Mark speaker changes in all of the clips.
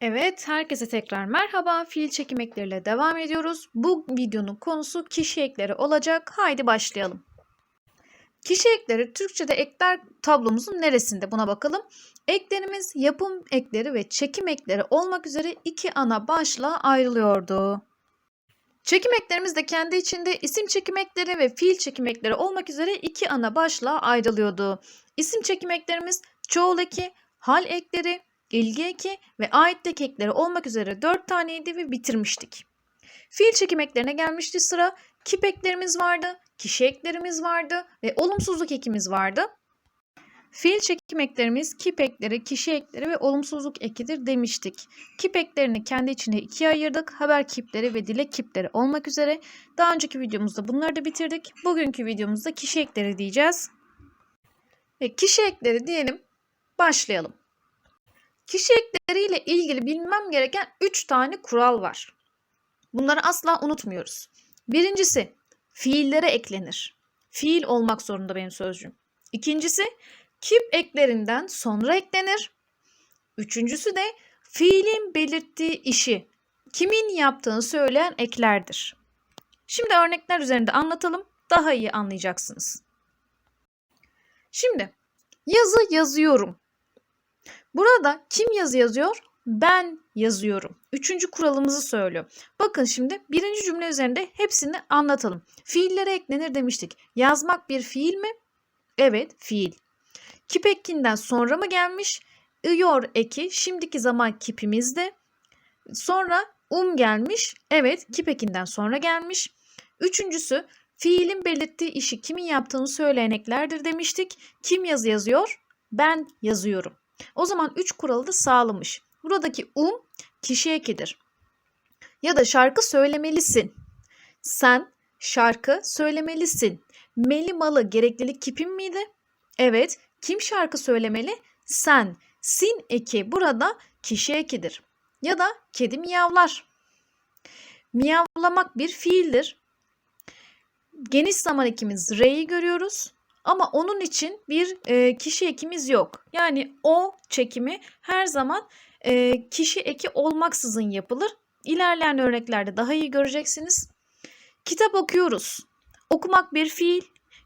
Speaker 1: Evet, herkese tekrar merhaba. Fiil çekim ekleriyle devam ediyoruz. Bu videonun konusu kişi ekleri olacak. Haydi başlayalım. Kişi ekleri Türkçe'de ekler tablomuzun neresinde buna bakalım. Eklerimiz yapım ekleri ve çekim ekleri olmak üzere iki ana başlığa ayrılıyordu. Çekim eklerimiz de kendi içinde isim çekim ekleri ve fiil çekim ekleri olmak üzere iki ana başlığa ayrılıyordu. İsim çekim eklerimiz çoğul eki, hal ekleri, ilgi eki ve aitlik ekleri olmak üzere 4 taneydi ve bitirmiştik. Fiil çekim eklerine gelmişti sıra. Kip eklerimiz vardı, kişi eklerimiz vardı ve olumsuzluk ekimiz vardı. Fiil çekim eklerimiz kip ekleri, kişi ekleri ve olumsuzluk ekidir demiştik. Kip eklerini kendi içine ikiye ayırdık. Haber kipleri ve dilek kipleri olmak üzere. Daha önceki videomuzda bunları da bitirdik. Bugünkü videomuzda kişi ekleri diyeceğiz. Ve kişi ekleri diyelim. Başlayalım. Kişi ekleriyle ilgili bilmem gereken 3 tane kural var. Bunları asla unutmuyoruz. Birincisi fiillere eklenir. Fiil olmak zorunda benim sözcüğüm. İkincisi kip eklerinden sonra eklenir. Üçüncüsü de fiilin belirttiği işi kimin yaptığını söyleyen eklerdir. Şimdi örnekler üzerinde anlatalım. Daha iyi anlayacaksınız. Şimdi yazı yazıyorum. Burada kim yazı yazıyor? Ben yazıyorum. Üçüncü kuralımızı söylüyor. Bakın şimdi birinci cümle üzerinde hepsini anlatalım. Fiillere eklenir demiştik. Yazmak bir fiil mi? Evet fiil. Kip ekinden sonra mı gelmiş? Iyor eki şimdiki zaman kipimizde. Sonra um gelmiş. Evet kip ekinden sonra gelmiş. Üçüncüsü fiilin belirttiği işi kimin yaptığını söyleyen eklerdir demiştik. Kim yazı yazıyor? Ben yazıyorum. O zaman 3 kuralı da sağlamış. Buradaki um kişi ekidir. Ya da şarkı söylemelisin. Sen şarkı söylemelisin. Meli malı gereklilik kipim miydi? Evet. Kim şarkı söylemeli? Sen. Sin eki burada kişi ekidir. Ya da kedi miyavlar. Miyavlamak bir fiildir. Geniş zaman ekimiz re'yi görüyoruz. Ama onun için bir e, kişi ekimiz yok. Yani o çekimi her zaman e, kişi eki olmaksızın yapılır. İlerleyen örneklerde daha iyi göreceksiniz. Kitap okuyoruz. Okumak bir fiil,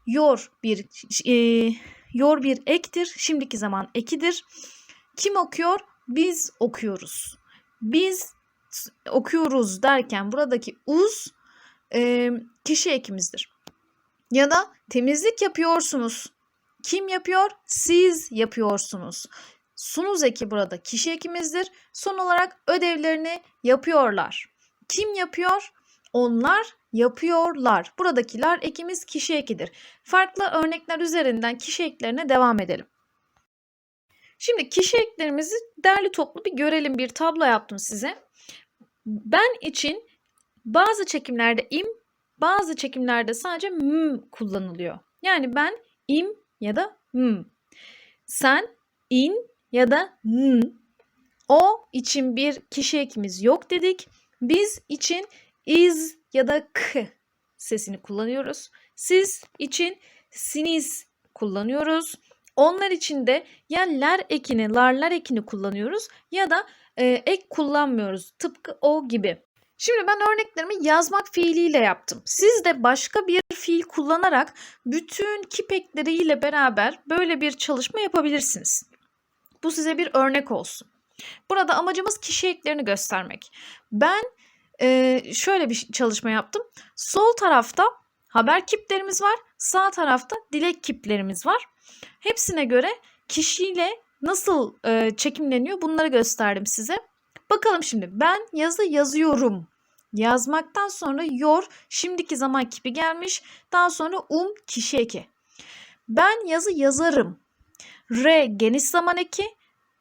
Speaker 1: yor bir e, yor bir ektir. Şimdiki zaman ekidir. Kim okuyor? Biz okuyoruz. Biz okuyoruz derken buradaki uz e, kişi ekimizdir. Ya da temizlik yapıyorsunuz. Kim yapıyor? Siz yapıyorsunuz. Sunuz eki burada kişi ekimizdir. Son olarak ödevlerini yapıyorlar. Kim yapıyor? Onlar yapıyorlar. Buradakiler ekimiz kişi ekidir. Farklı örnekler üzerinden kişi eklerine devam edelim. Şimdi kişi eklerimizi derli toplu bir görelim. Bir tablo yaptım size. Ben için bazı çekimlerde im, bazı çekimlerde sadece m kullanılıyor. Yani ben im ya da m. Sen in ya da n. O için bir kişi ekimiz yok dedik. Biz için iz ya da k sesini kullanıyoruz. Siz için siniz kullanıyoruz. Onlar için de ya ler ekini, larlar ekini kullanıyoruz ya da e, ek kullanmıyoruz. Tıpkı o gibi. Şimdi ben örneklerimi yazmak fiiliyle yaptım. Siz de başka bir fiil kullanarak bütün kip ekleriyle beraber böyle bir çalışma yapabilirsiniz. Bu size bir örnek olsun. Burada amacımız kişi eklerini göstermek. Ben e, şöyle bir çalışma yaptım. Sol tarafta haber kiplerimiz var. Sağ tarafta dilek kiplerimiz var. Hepsine göre kişiyle nasıl e, çekimleniyor bunları gösterdim size. Bakalım şimdi ben yazı yazıyorum. Yazmaktan sonra yor şimdiki zaman kipi gelmiş. Daha sonra um kişi eki. Ben yazı yazarım. R geniş zaman eki.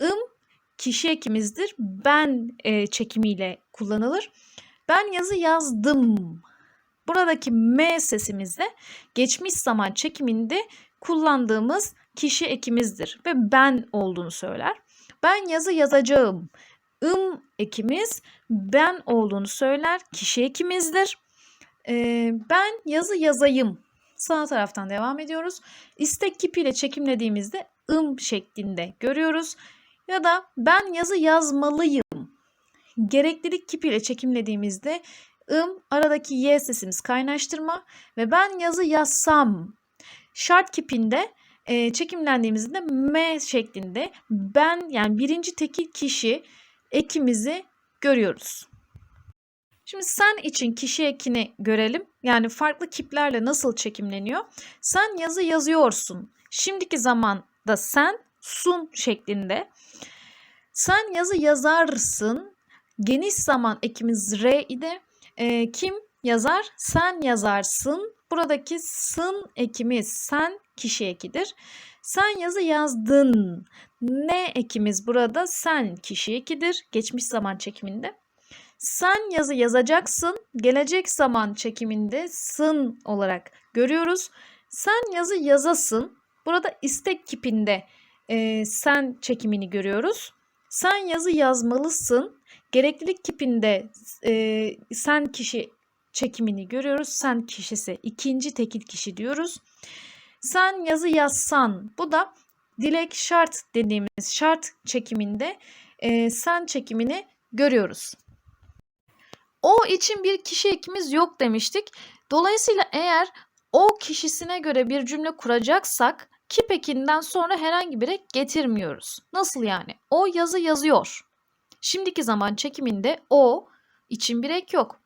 Speaker 1: ım kişi ekimizdir. Ben e, çekimiyle kullanılır. Ben yazı yazdım. Buradaki M sesimizde geçmiş zaman çekiminde kullandığımız kişi ekimizdir ve ben olduğunu söyler. Ben yazı yazacağım. Im ekimiz ben olduğunu söyler. Kişi ekimizdir. Ee, ben yazı yazayım. Sağ taraftan devam ediyoruz. İstek kipiyle çekimlediğimizde ım şeklinde görüyoruz. Ya da ben yazı yazmalıyım. gereklilik kipiyle çekimlediğimizde ım aradaki y sesimiz kaynaştırma ve ben yazı yazsam şart kipinde e, çekimlendiğimizde m şeklinde ben yani birinci tekil kişi ekimizi görüyoruz. Şimdi sen için kişi ekini görelim. Yani farklı kiplerle nasıl çekimleniyor? Sen yazı yazıyorsun. Şimdiki zamanda sen sun şeklinde. Sen yazı yazarsın. Geniş zaman ekimiz R idi. E, kim yazar? Sen yazarsın. Buradaki sın ekimiz sen kişi ekidir. Sen yazı yazdın. Ne ekimiz burada? Sen kişi ekidir. Geçmiş zaman çekiminde. Sen yazı yazacaksın. Gelecek zaman çekiminde sın olarak görüyoruz. Sen yazı yazasın. Burada istek kipinde e, sen çekimini görüyoruz. Sen yazı yazmalısın. Gereklilik kipinde e, sen kişi çekimini görüyoruz. Sen kişisi ikinci tekil kişi diyoruz. Sen yazı yazsan bu da dilek şart dediğimiz şart çekiminde e, sen çekimini görüyoruz. O için bir kişi ekimiz yok demiştik. Dolayısıyla eğer o kişisine göre bir cümle kuracaksak kip ekinden sonra herhangi bir ek getirmiyoruz. Nasıl yani? O yazı yazıyor. Şimdiki zaman çekiminde o için bir ek yok.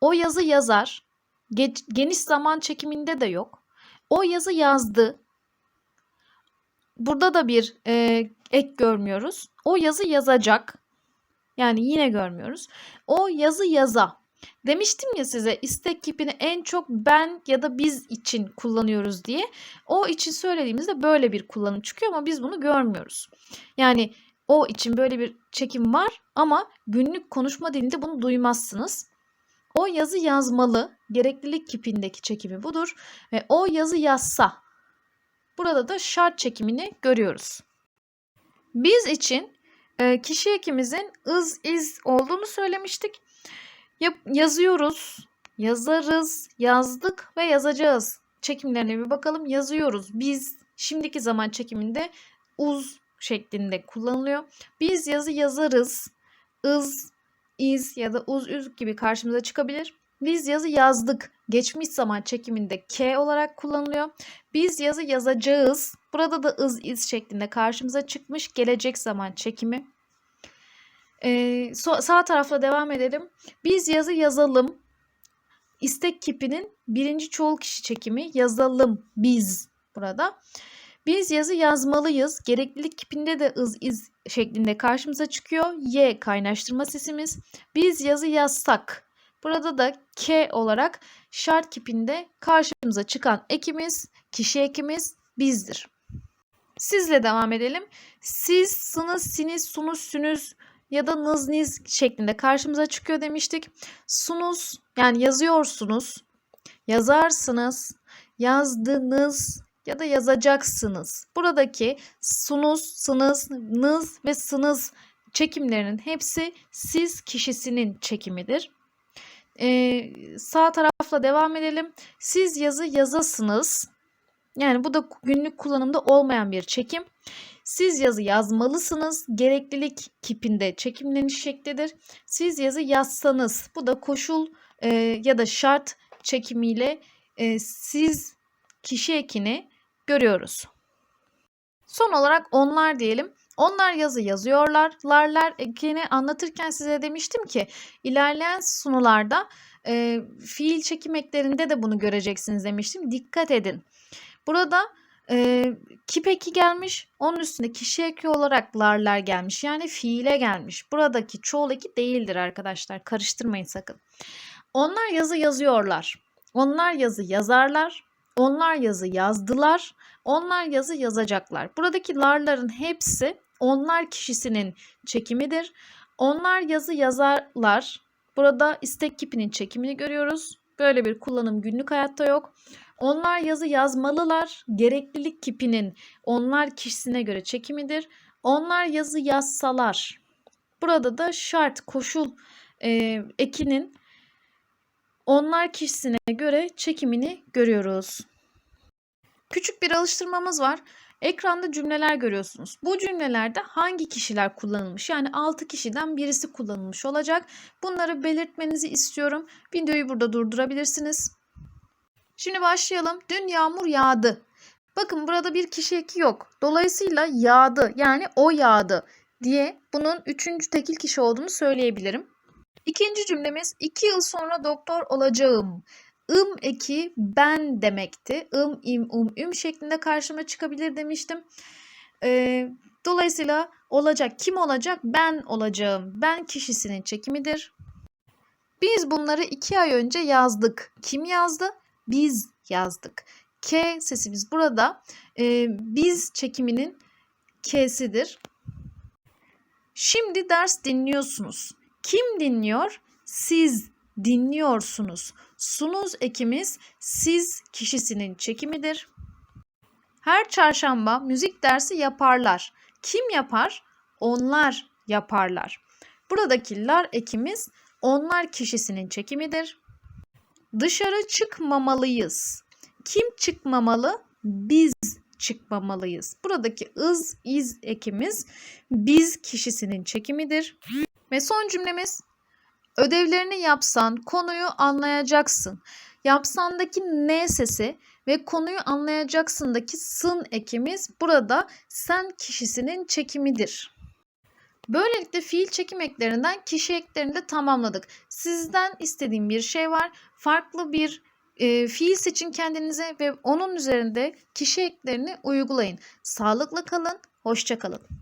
Speaker 1: O yazı yazar. Ge- geniş zaman çekiminde de yok. O yazı yazdı. Burada da bir e, ek görmüyoruz. O yazı yazacak. Yani yine görmüyoruz. O yazı yaza. Demiştim ya size istek kipini en çok ben ya da biz için kullanıyoruz diye. O için söylediğimizde böyle bir kullanım çıkıyor ama biz bunu görmüyoruz. Yani o için böyle bir çekim var ama günlük konuşma dilinde bunu duymazsınız. O yazı yazmalı. Gereklilik kipindeki çekimi budur. Ve o yazı yazsa. Burada da şart çekimini görüyoruz. Biz için e, kişi ekimizin ız iz olduğunu söylemiştik. Yazıyoruz, yazarız, yazdık ve yazacağız. Çekimlerine bir bakalım. Yazıyoruz. Biz şimdiki zaman çekiminde uz şeklinde kullanılıyor. Biz yazı yazarız. ız, iz ya da uz üz gibi karşımıza çıkabilir. Biz yazı yazdık. Geçmiş zaman çekiminde k olarak kullanılıyor. Biz yazı yazacağız. Burada da ız iz şeklinde karşımıza çıkmış. Gelecek zaman çekimi. Ee, sağ tarafla devam edelim. Biz yazı yazalım. İstek kipinin birinci çoğul kişi çekimi yazalım biz burada. Biz yazı yazmalıyız. Gereklilik kipinde de ız iz şeklinde karşımıza çıkıyor. Y kaynaştırma sesimiz. Biz yazı yazsak. Burada da K olarak şart kipinde karşımıza çıkan ekimiz, kişi ekimiz bizdir. Sizle devam edelim. Siz, sınız, siniz, sunuz, sünüz ya da nız, niz şeklinde karşımıza çıkıyor demiştik. Sunuz yani yazıyorsunuz, yazarsınız, yazdınız ya da yazacaksınız. Buradaki sunuz, sınız, nız ve sınız çekimlerinin hepsi siz kişisinin çekimidir. Ee, sağ tarafla devam edelim. Siz yazı yazasınız. Yani bu da günlük kullanımda olmayan bir çekim. Siz yazı yazmalısınız. Gereklilik kipinde çekimleniş şeklidir. Siz yazı yazsanız bu da koşul e, ya da şart çekimiyle e, siz kişi ekini görüyoruz. Son olarak onlar diyelim. Onlar yazı yazıyorlar. Larlar ekini anlatırken size demiştim ki ilerleyen sunularda e, fiil çekim eklerinde de bunu göreceksiniz demiştim. Dikkat edin. Burada e, kip eki gelmiş. Onun üstünde kişi eki olarak larlar gelmiş. Yani fiile gelmiş. Buradaki çoğul eki değildir arkadaşlar. Karıştırmayın sakın. Onlar yazı yazıyorlar. Onlar yazı yazarlar. Onlar yazı yazdılar. Onlar yazı yazacaklar. Buradaki larların hepsi onlar kişisinin çekimidir. Onlar yazı yazarlar. Burada istek kipinin çekimini görüyoruz. Böyle bir kullanım günlük hayatta yok. Onlar yazı yazmalılar. Gereklilik kipinin onlar kişisine göre çekimidir. Onlar yazı yazsalar. Burada da şart, koşul e, ekinin onlar kişisine göre çekimini görüyoruz. Küçük bir alıştırmamız var. Ekranda cümleler görüyorsunuz. Bu cümlelerde hangi kişiler kullanılmış? Yani 6 kişiden birisi kullanılmış olacak. Bunları belirtmenizi istiyorum. Videoyu burada durdurabilirsiniz. Şimdi başlayalım. Dün yağmur yağdı. Bakın burada bir kişi eki yok. Dolayısıyla yağdı yani o yağdı diye bunun üçüncü tekil kişi olduğunu söyleyebilirim. İkinci cümlemiz iki yıl sonra doktor olacağım. Im eki ben demekti. ım, im, um, üm şeklinde karşıma çıkabilir demiştim. Ee, dolayısıyla olacak. Kim olacak? Ben olacağım. Ben kişisinin çekimidir. Biz bunları iki ay önce yazdık. Kim yazdı? Biz yazdık. K sesimiz burada. Ee, biz çekiminin K'sidir. Şimdi ders dinliyorsunuz. Kim dinliyor? Siz dinliyorsunuz. Sunuz ekimiz siz kişisinin çekimidir. Her çarşamba müzik dersi yaparlar. Kim yapar? Onlar yaparlar. Buradaki lar ekimiz onlar kişisinin çekimidir. Dışarı çıkmamalıyız. Kim çıkmamalı? Biz çıkmamalıyız. Buradaki ız, iz ekimiz biz kişisinin çekimidir. Ve son cümlemiz ödevlerini yapsan konuyu anlayacaksın. Yapsandaki ne sesi ve konuyu anlayacaksındaki sın ekimiz burada sen kişisinin çekimidir. Böylelikle fiil çekim eklerinden kişi eklerini de tamamladık. Sizden istediğim bir şey var. Farklı bir e, fiil seçin kendinize ve onun üzerinde kişi eklerini uygulayın. Sağlıklı kalın, hoşça kalın.